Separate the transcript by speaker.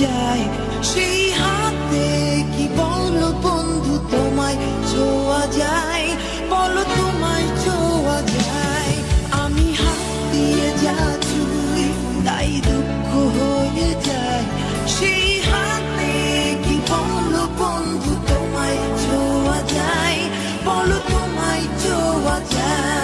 Speaker 1: যায়। সেই হাতে কি বলো বন্ধু তোমায়? ছোঁয়া যায়। বলো তোমায় ছোঁয়া যায়। আমি হাত দিয়ে যা ছুই, তাই দুঃখ হয়ে যায়। সেই হাতে কি বলো বন্ধু তোমায়? ছোয়া যায়। বলো তোমায় ছোঁয়া যায়।